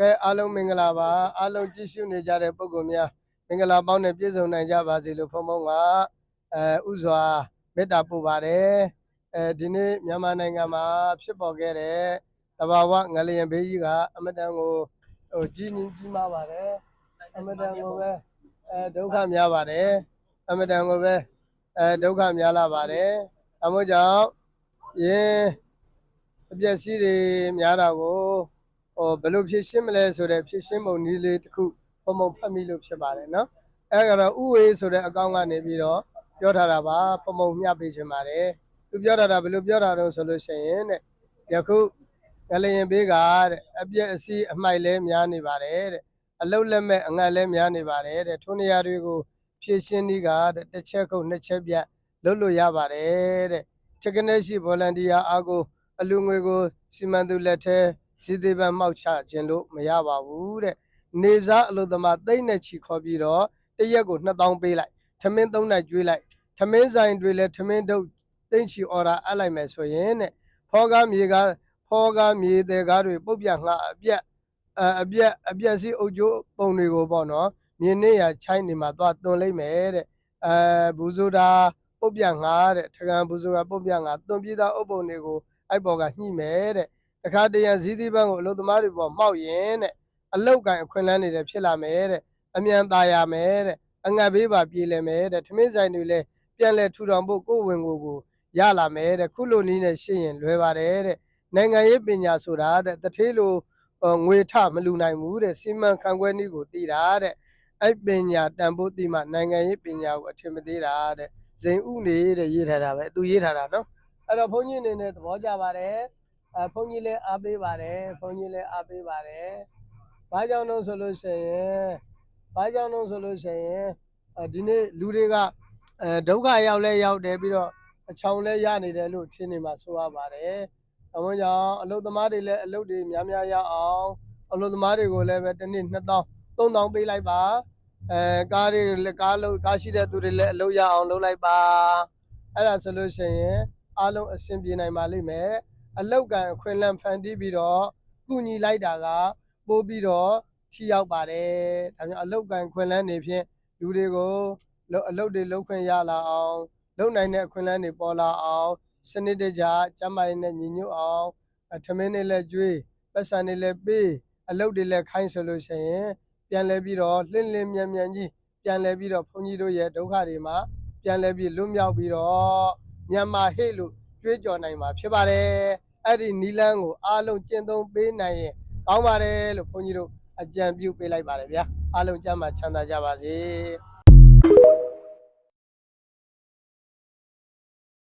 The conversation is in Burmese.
ကဲအားလုံးမင်္ဂလာပါအားလုံးကြည့်ရှုနေကြတဲ့ပုဂ္ဂိုလ်များမင်္ဂလာပေါင်းနဲ့ပြည့်စုံနိုင်ကြပါစေလို့ဖုံဖုံကအဲဥစွာမေတ္တာပို့ပါတယ်အဲဒီနေ့မြန်မာနိုင်ငံမှာဖြစ်ပေါ်ခဲ့တဲ့တဘာဝငလျင်ဘေးကြီးကအမတန်ကိုဟိုကြီးကြီးကြီးမားပါတယ်အမတန်ကိုပဲအဲဒုက္ခများပါတယ်အမတန်ကိုပဲအဲဒုက္ခများလာပါတယ်အမို့ကြောင့်ယင်းအပျက်စီးတွေများတာကို ဟိုဘယ်လိုဖြစ်ရှင်းမလဲဆိုတဲ့ဖြစ်ရှင်းပုံနည်းလေးတစ်ခုပုံပုံဖတ်မိလို့ဖြစ်ပါတယ်နော်အဲကတော့ဥဝေဆိုတဲ့အကောင့်ကနေပြီးတော့ပြောထားတာပါပုံပုံမျှပေးချင်ပါတယ်သူပြောထားတာဘယ်လိုပြောတာတော့ဆိုလို့ရှိရင်တဲ့ယခုငလျင်ဘေးကတဲ့အပြက်အစီးအမှိုက်လဲများနေပါတယ်တဲ့အလုတ်လက်မဲ့အငတ်လဲများနေပါတယ်တဲ့ထိုနေရာတွေကိုဖြည့်ရှင်းနည်းကတဲ့တစ်ချက်ခုတ်နှစ်ချက်ပြတ်လုပ်လို့ရပါတယ်တဲ့ technician volunteer အားကိုအလူငွေကိုစီမံသူလက်ထဲ စီသေးပန်းမှောက်ချခြင်းလို့မရပါဘူးတဲ့နေစားအလို့သမားတိတ်နဲ့ချီခေါ်ပြီးတော့တစ်ရက်ကို2000ပေးလိုက်ထမင်း3နိုင်ကျွေးလိုက်ထမင်းဆိုင်တွေလည်းထမင်းထုတ်တိတ်ချီအော်ဒါအပ်လိုက်မယ်ဆိုရင်တဲ့ဖောကားမြေကားဖောကားမြေတဲ့ကားတွေပုတ်ပြငှအပြက်အအပြက်အပြက်စီအုပ်ကျိုးပုံတွေကိုပေါ့နော်မြင်းနေရချိုင်းနေမှာသွားတွန်လိုက်မယ်တဲ့အဲဘူးဆိုတာပုတ်ပြငှတဲ့ထကံဘူးဆိုတာပုတ်ပြငှတွန်ပြေးသားအုပ်ပုံတွေကိုအိုက်ပေါ်ကညှိမယ်တဲ့ တခါတရံဇီးသီးပန်းကိုအလုသမားတွေပေါ်မှောက်ရင်တဲ့အလုတ်ကန်အခွင့်အလန်းတွေလည်းဖြစ်လာမယ်တဲ့အမြန်ตายရမယ်တဲ့အငတ်ဘေးပါပြေလည်မယ်တဲ့ထမင်းဆိုင်တွေလည်းပြန်လဲထူထောင်ဖို့ကိုယ်ဝင်ကိုယ်ကိုရလာမယ်တဲ့ခုလိုနည်းနဲ့ရှင်းရင်လွယ်ပါတယ်တဲ့နိုင်ငံရေးပညာဆိုတာတဲ့တထေးလိုအော်ငွေထမလူနိုင်ဘူးတဲ့စီမံခန့်ခွဲနည်းကိုသိတာတဲ့အဲ့ပညာတန်ဖိုးသိမှနိုင်ငံရေးပညာကိုအထင်မသေးတာတဲ့ဇိန်ဥနေတဲ့ရေးထားတာပဲသူရေးထားတာနော်အဲ့တော့ဘုန်းကြီးအနေနဲ့သဘောကျပါတယ် အဲဘုန်းကြီးလည်းအားပေးပါတယ်ဘုန်းကြီးလည်းအားပေးပါတယ်။ဘာကြောင့်လို့ဆိုလို့ရှိရင်ဘာကြောင့်လို့ဆိုလို့ရှိရင်အဲဒီနေ့လူတွေကအဲဒုက္ခရောက်လဲရောက်တယ်ပြီးတော့အချောင်လဲရနေတယ်လို့ထင်နေမှာဆိုရပါတယ်။အမကြောင့်အလုသမားတွေလည်းအလုတွေများများရအောင်အလုသမားတွေကိုလည်းပဲတစ်နေ့2000 3000ပေးလိုက်ပါအဲကားတွေလည်းကားလို့ကားရှိတဲ့သူတွေလည်းအလုရအောင်လုပ်လိုက်ပါအဲ့ဒါဆိုလို့ရှိရင်အားလုံးအဆင်ပြေနိုင်ပါလိမ့်မယ် အလောက်ကန်အခွင့်အလမ်းဖန်တီးပြီးတော့ကုညီလိုက်တာကပို့ပြီးတော့ထိရောက်ပါတယ်။ဒါကြောင့်အလောက်ကန်ခွင့်လန်းနေဖြင့်လူတွေကိုလုံအလောက်တွေလုံခွင့်ရလာအောင်လုံနိုင်တဲ့အခွင့်အလမ်းတွေပေါ်လာအောင်စနစ်တကျကျန်းမာရေးနဲ့ညီညွတ်အောင်အထမင်းတွေလည်းကျွေးပတ်စံတွေလည်းပေးအလောက်တွေလည်းခိုင်းဆိုလို့ရှိရင်ပြန်လဲပြီးတော့လှင့်လင်းမြန်မြန်ကြီးပြန်လဲပြီးတော့ဘုန်းကြီးတို့ရဲ့ဒုက္ခတွေမှာပြန်လဲပြီးလွတ်မြောက်ပြီးတော့မြန်မာဟိတ်လို့ ကြွေးကြော်နိုင်မှာဖြစ်ပါတယ်အဲ့ဒီနီလန်းကိုအားလုံးကျင့်သုံးပေးနိုင်ရင်ကောင်းပါတယ်လို့ခွန်ကြီးတို့အကြံပြုပေးလိုက်ပါတယ်ဗျာအားလုံးကျမ်းမာချမ်းသာကြပါစေ